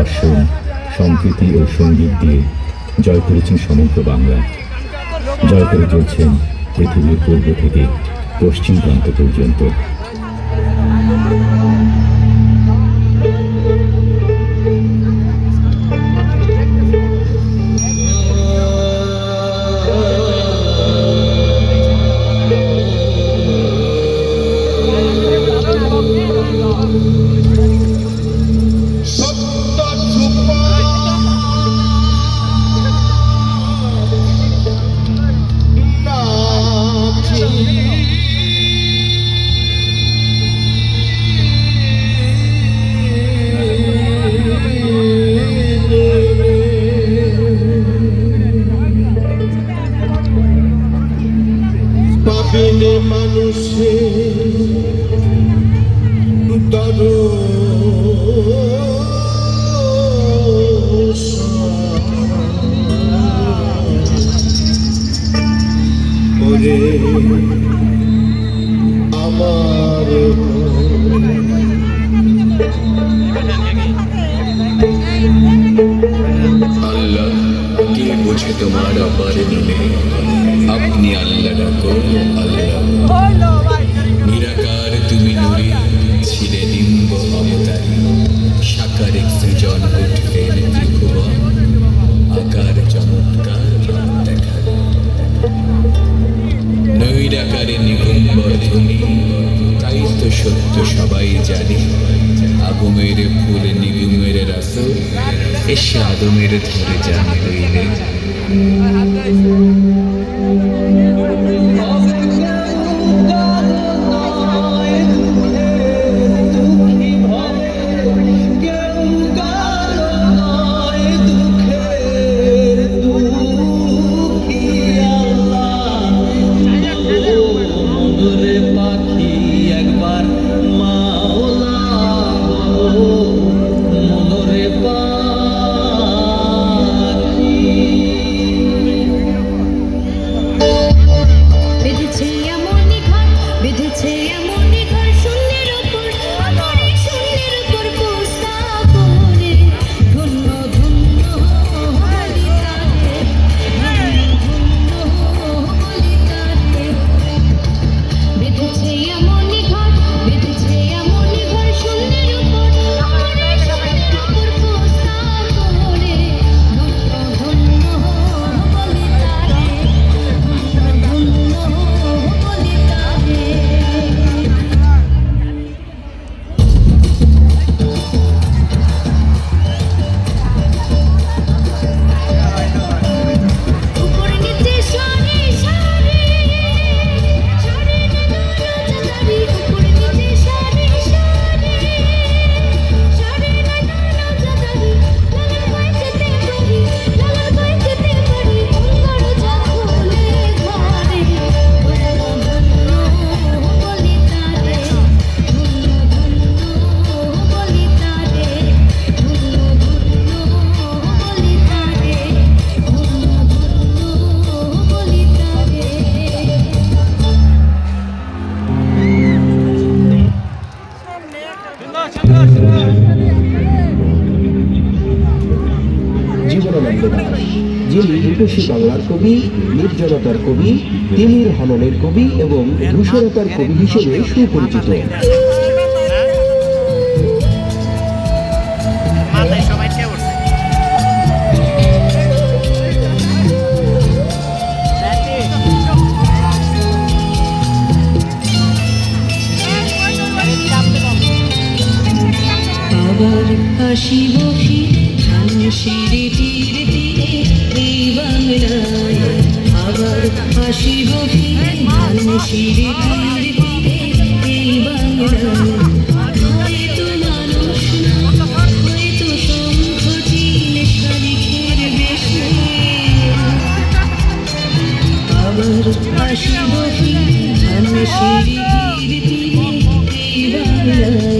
দর্শন সম্প্রীতি ও সংগীত দিয়ে জয় করেছেন সমগ্র বাংলা। জয় করে চলছেন পৃথিবীর পূর্ব থেকে পশ্চিম প্রান্ত পর্যন্ত। ওরে আমার আল্লাহ কি বুঝে তোমার অপারে নিলে আপনি আল্লাহ ডাকো আল্লাহ সত্য সবাই জানি আগমের ফুল নিগুমের রাস এসে আদমের ধরে জানি হইলে। যিনি রূপসী বাংলার কবি নির্জনতার কবি তিমির হননের কবি এবং রুশরতার কবি হিসেবে সুপরিচিত। เลย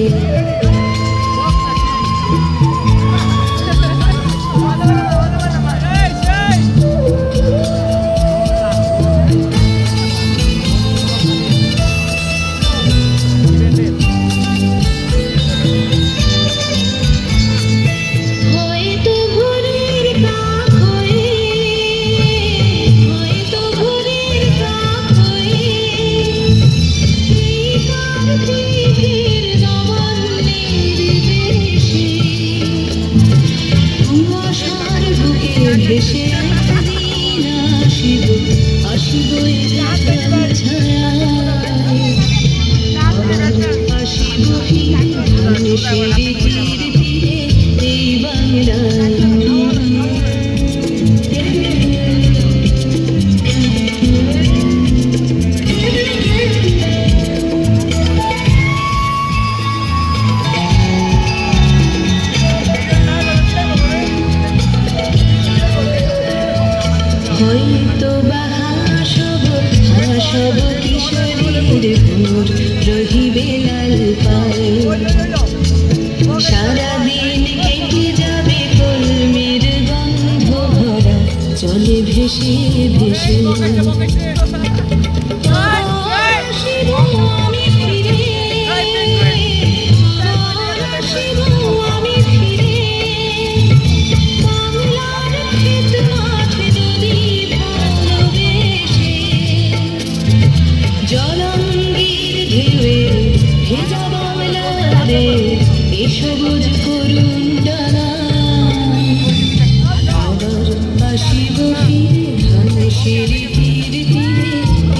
সিঁড়ি তীরে তীরে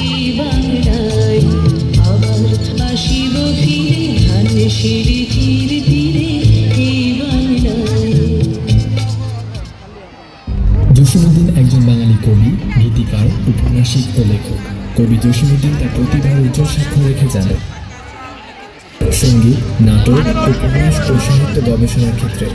এই একজন বাঙালি কবি, গীতিকার, উপন্যাসিক ও লেখক। কবি জসীমউদ্দিন তার প্রতিভার উজ্জ্বল সাক্ষ্য রেখে যান সংগীত, নাটক, উপন্যাস ও সাহিত্য গবেষণার ক্ষেত্রে।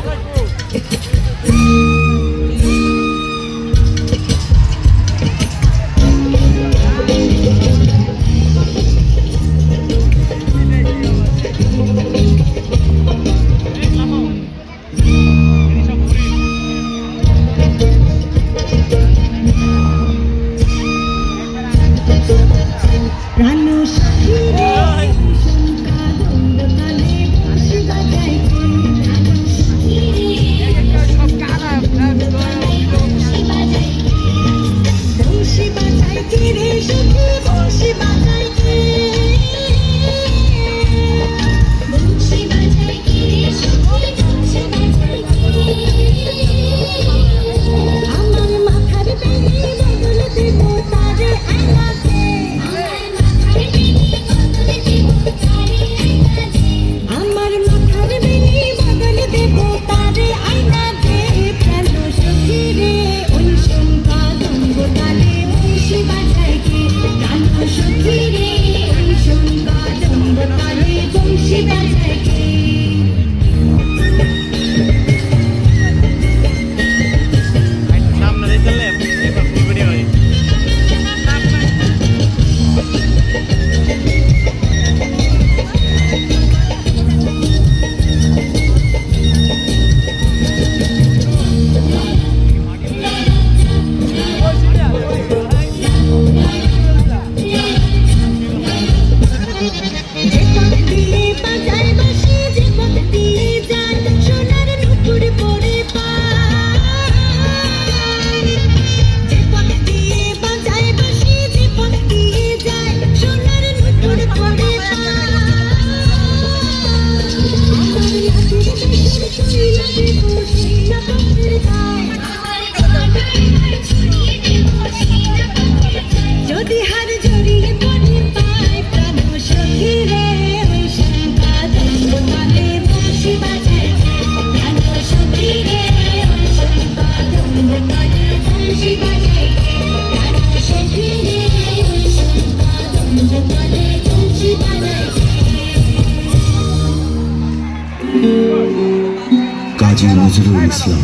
নজরুল ইসলাম।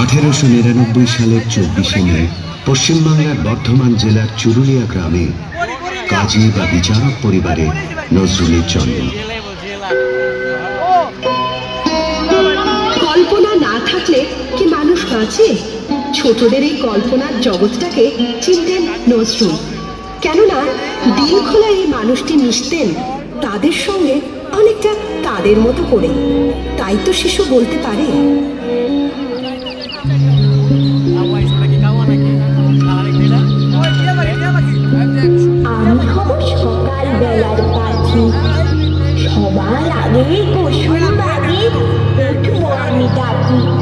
আঠেরোশো নিরানব্বই সালের চব্বিশে মে, পশ্চিমবাংলার বর্ধমান জেলার চুরুলিয়া গ্রামে কাজী বা বিচারক পরিবারে নজরুলের জন্ম। কল্পনা না থাকলে কি মানুষ বাঁচে? ছোটদের এই কল্পনার জগৎটাকে চিনতেন নজরুল। কেননা দিন খোলা এই মানুষটি মিশতেন তাদের সঙ্গে অনেকটা তাদের মতো করে। তাই তো শিশু বলতে পারে। আমি হব পাখি। সবার আগে আমি ডাকি।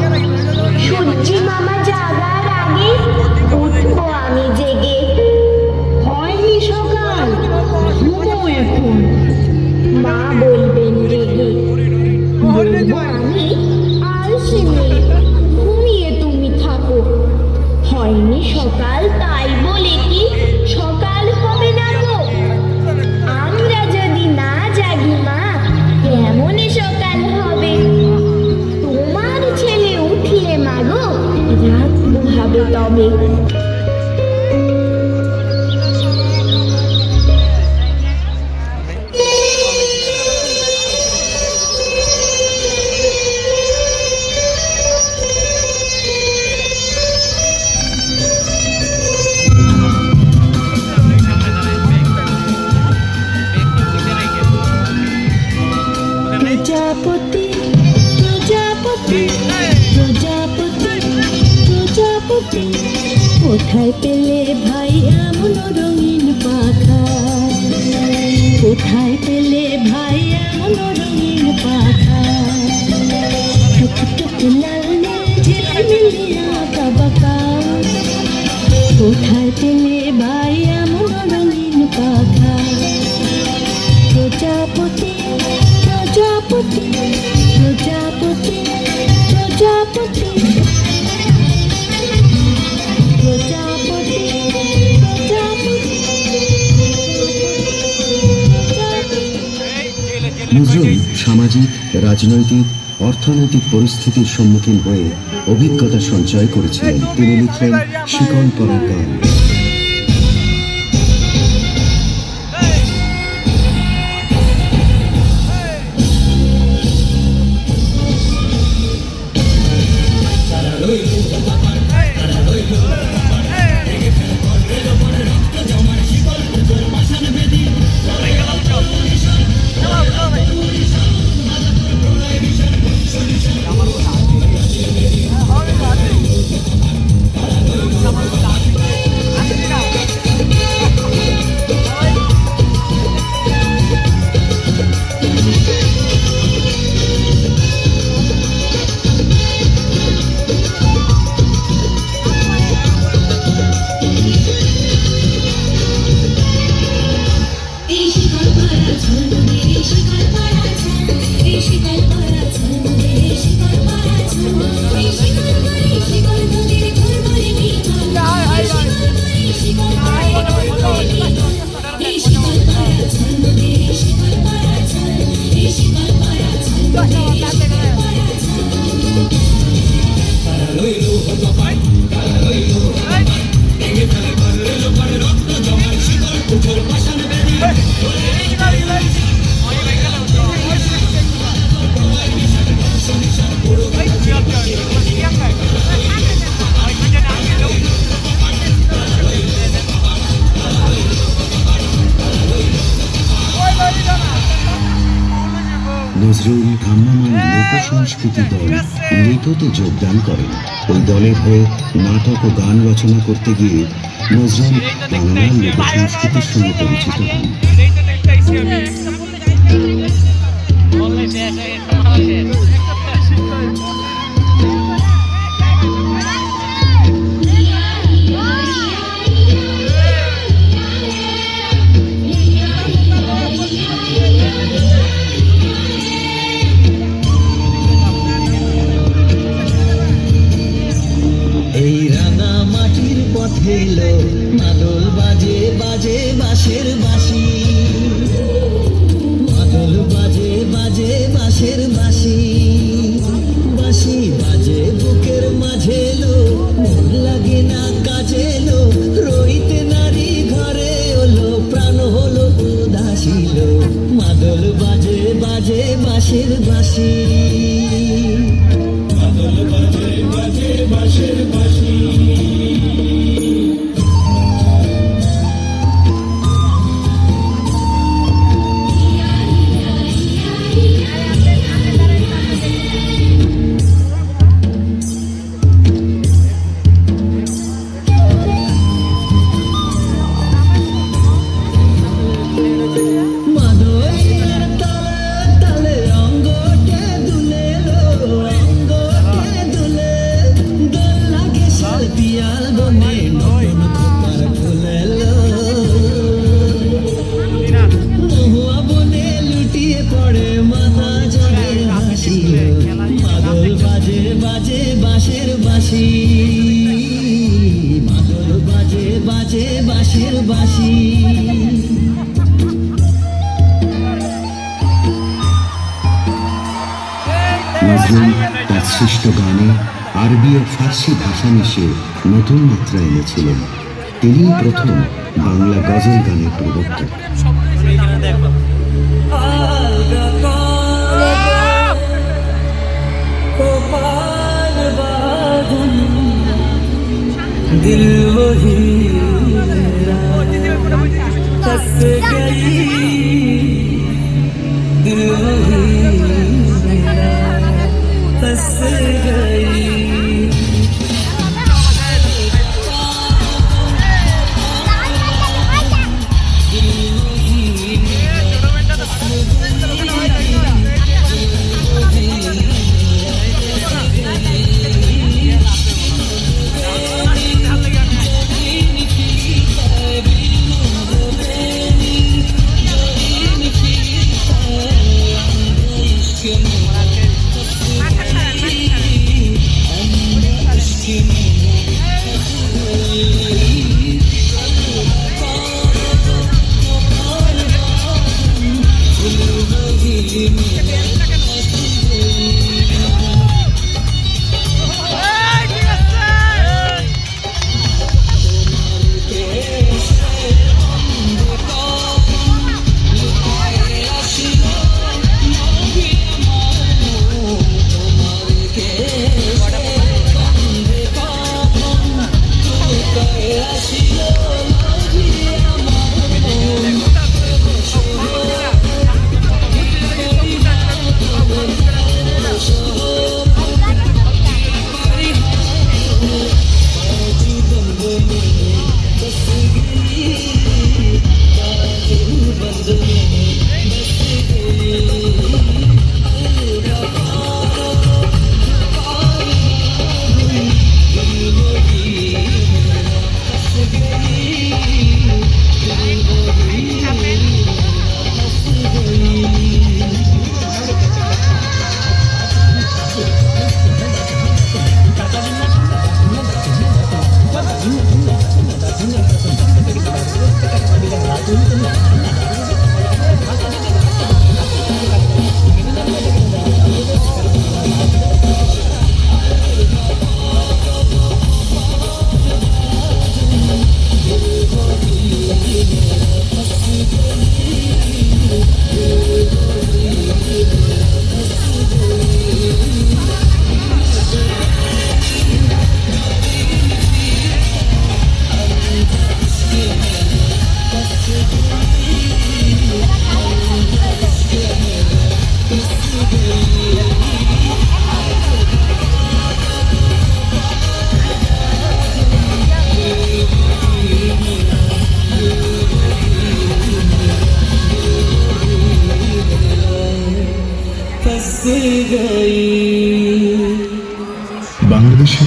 প্রজাপতি প্রজাপতি, কোথায় পেলে ভাই এমন রঙিন পাখা? কোথায় পেলে ভাই এমন রঙিন পাখা? টুক টুক কোথায় পেলে ভাই এমন রঙিন পাখা? প্রজাপতি প্রজাপতি নজরুল সামাজিক, রাজনৈতিক, অর্থনৈতিক পরিস্থিতির সম্মুখীন হয়ে অভিজ্ঞতা সঞ্চয় করেছিলেন। তিনি লিখলেন, শিকল করার গান। সংস্কৃতি দল মৃততে যোগদান করেন। ওই দলের হয়ে নাটক ও গান রচনা করতে গিয়ে নজরুল বাংলার লোক সংস্কৃতির সঙ্গে পরিচিত হন। ছিলেন। তিনি প্রথম বাংলা গজল গানের প্রবর্তক। দিল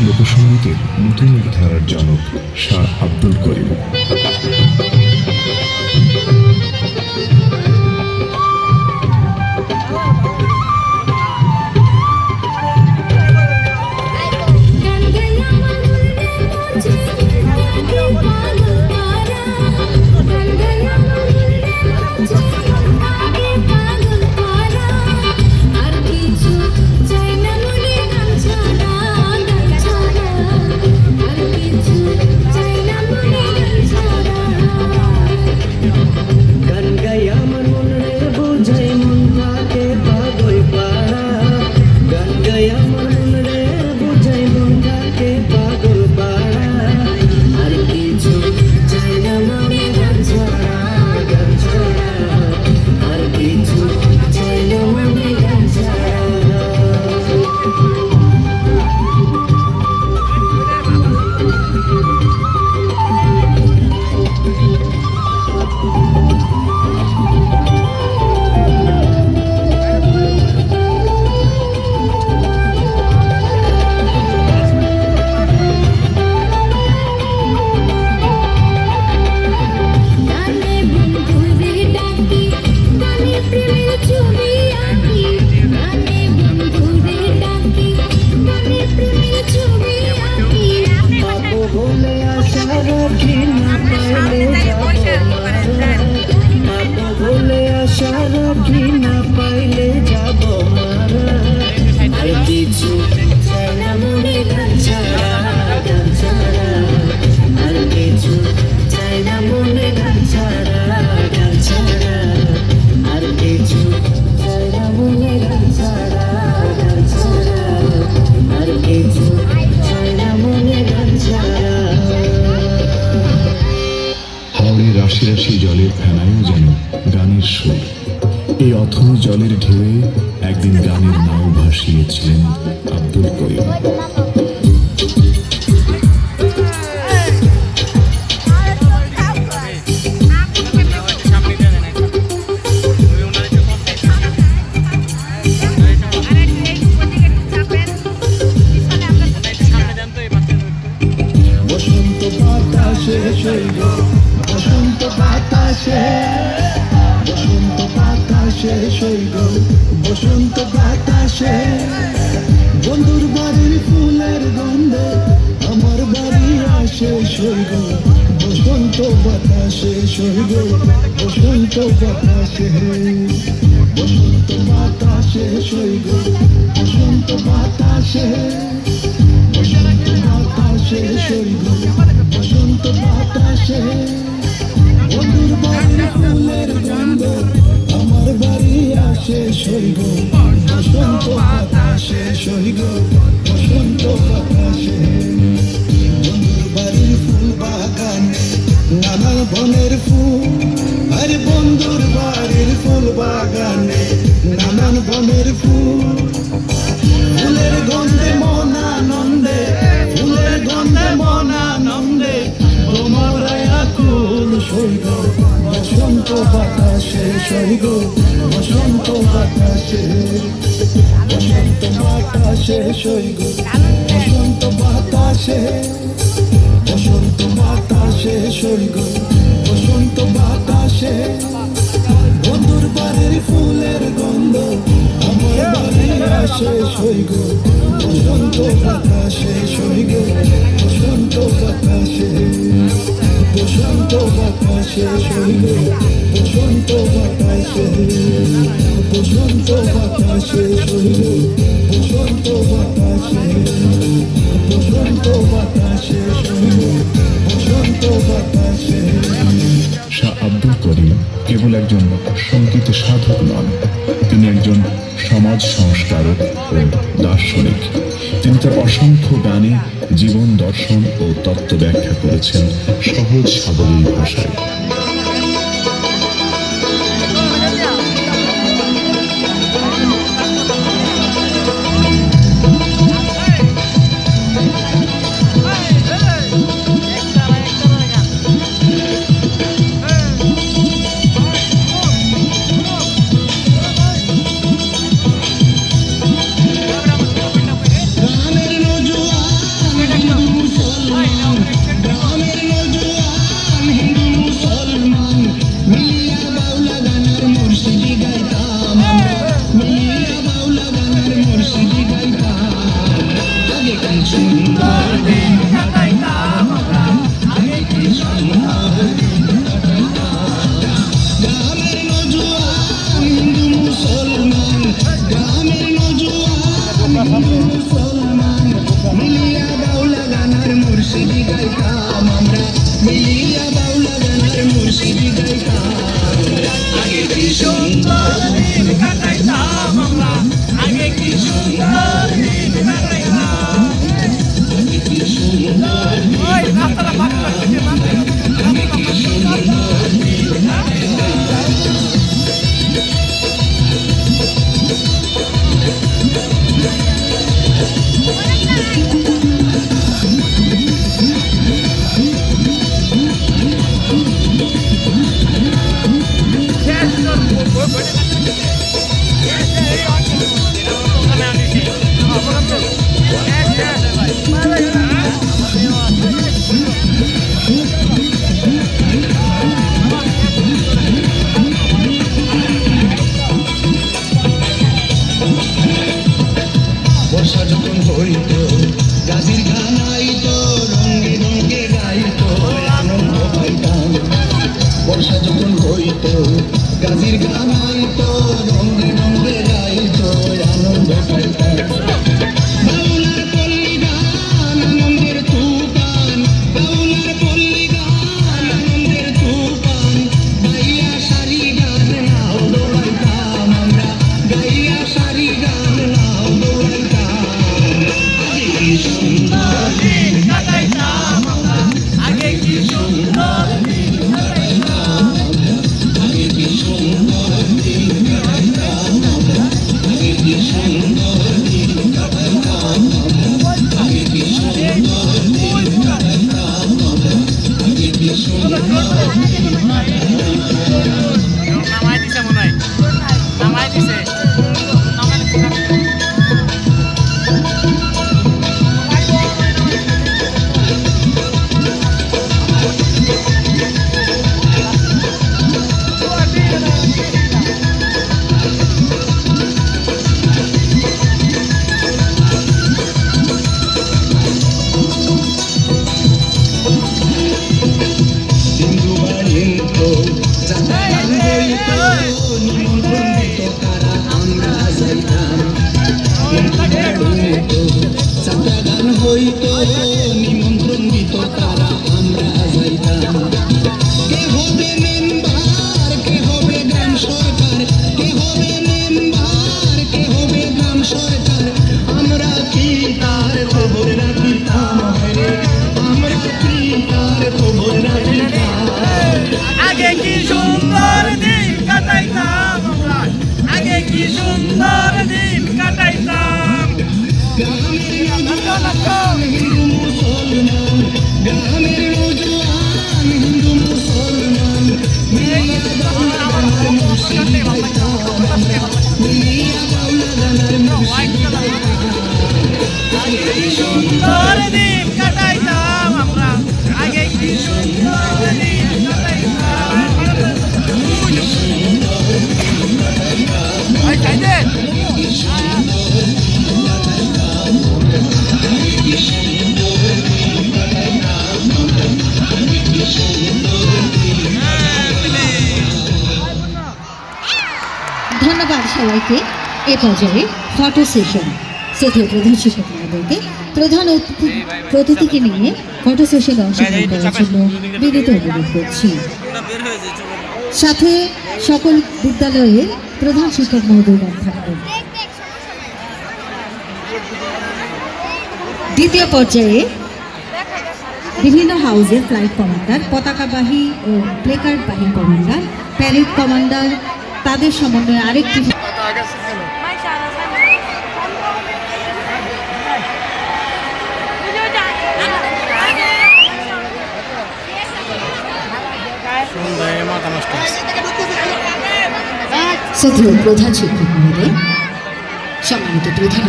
লোকসঙ্গীতের নতুন ধারার জনক শাহ আব্দুল করিম। love you. বাতাসে শৈল বসন্ত বাতাসে বসন্ত বাতাসে শৈল বসন্ত বাতাসে, বন্ধুর বাড়ির ফুলের গন্ধে আমার বাড়ি আসে শৈল বসন্ত বাতাসে শৈল বসন্ত বাতাসে। বসন্ত বাতাসে শৈল বসন্ত বাতাসে বসন্ত বাতাসে সৈব বন্ধুর বাড়ির ফুলের গন্ধ আমার বাড়ি আসে সৈব বসন্ত বাতাসে সৈব বসন্ত বাতাসে বন্ধুর বাড়ির ফুল বাগান নানান বনের ফুল, আরে বন্ধুর বাড়ির ফুল বাগানে। বাতাসে সৈগ বসন্ত বাতাসে বসন্ত বাতাসে সৈগ বসন্ত বাতাসে বন্ধুর বাড়ির ফুলের গন্ধ আমার বাড়ি আসে সৈগ বসন্ত বাতাসে সৈগ বসন্ত বাতাসে। বসন্ত বাতাসে বসন্ত বাতাসে বসন্ত বাতাসে বসন্ত বাতাসে বসন্ত বাতাসে, বসন্ত শাহ আব্দুল করিম কেবল একজন সংগীত সাধক নন। তিনি একজন সমাজ সংস্কারক ও দার্শনিক। তিনি তার অসংখ্য গানে জীবন দর্শন ও তত্ত্ব ব্যাখ্যা করেছেন সহজ সাবলীল ভাষায়। ধন্যবাদ সবাইকে। এ পর্যায়ে ফটো সেশন প্রধান শিক্ষক মহোদয়কে প্রধান অতিথি প্রতিথিকে নিয়ে ফটো সেশনে অংশগ্রহণ করার জন্য বিনীত অনুরোধ করছি। সাথে সকল বিদ্যালয়ের প্রধান শিক্ষক মহোদয়গণ থাকবেন। দ্বিতীয় পর্যায়ে বিভিন্ন হাউজের ফ্লাইট কমান্ডার পতাকাবাহী ও প্লেকার্ড প্লেকার্ডবাহী কমান্ডার প্যারেড কমান্ডার তাদের সমন্বয়ে আরেকটি শ্রদ্ধেয় প্রধান শিক্ষক মহোদয় সম্মানিত প্রধান